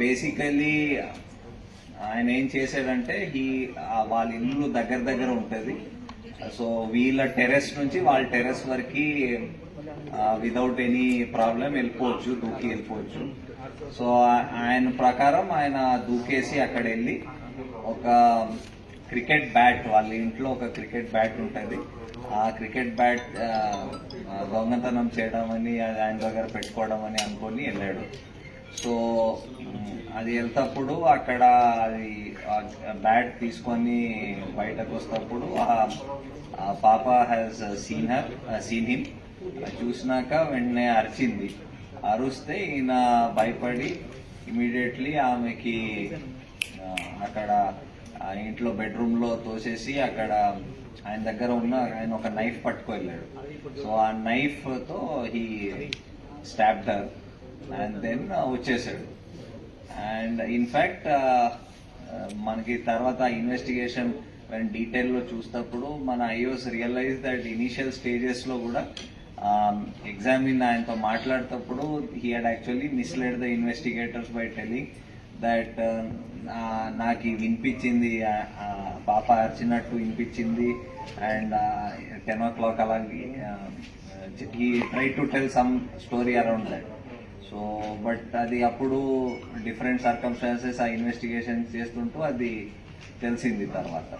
Basically ఆయన ఏం చేశాడంటే ఈ వాళ్ళ ఇల్లు దగ్గర దగ్గర ఉంటుంది. సో వీళ్ళ టెరెస్ నుంచి వాళ్ళ టెరెస్ వరకు వితౌట్ ఎనీ ప్రాబ్లం వెళ్ళిపోవచ్చు దూకి వెళ్ళిపోవచ్చు. సో ఆయన ప్రకారం ఆయన దూకేసి అక్కడ వెళ్ళి ఒక క్రికెట్ బ్యాట్ వాళ్ళ ఇంట్లో ఒక క్రికెట్ బ్యాట్ ఉంటుంది. ఆ క్రికెట్ బ్యాట్ దొంగతనం చేయడం అని అది ఆయన దగ్గర పెట్టుకోవడం అని అనుకొని వెళ్ళాడు. సో అది వెళ్తప్పుడు అక్కడ అది బ్యాట్ తీసుకొని బయటకు వస్తప్పుడు ఆ- పాప has seen her seen him చూసినాక వెంటనే అరిచింది. అరుస్తే ఈయన భయపడి ఇమీడియట్లీ ఆమెకి అక్కడ ఇంట్లో బెడ్రూమ్లో తోసేసి అక్కడ ఆయన దగ్గర ఉన్న ఆయన ఒక నైఫ్ పట్టుకు వెళ్ళాడు. సో ఆ నైఫ్తో he stabbed her and then వచ్చేసాడు. అండ్ ఇన్ఫాక్ట్ మనకి తర్వాత ఇన్వెస్టిగేషన్ డీటెయిల్లో చూసినప్పుడు మన ఐఓస్ రియలైజ్ దట్ ఇనిషియల్ స్టేజెస్లో కూడా ఎగ్జామిన్ ఆయనతో మాట్లాడేటప్పుడు he had actually misled the investigators by telling that నాకు వినిపించింది పాప అరిచినట్టు వినిపించింది అండ్ టెన్ ఓ క్లాక్ అలాగే he try to tell some story around that so but అది అప్పుడు డిఫరెంట్ సర్కమ్స్టాన్సెస్ ఆ ఇన్వెస్టిగేషన్ చేస్తుంటూ అది తెలిసింది తర్వాత.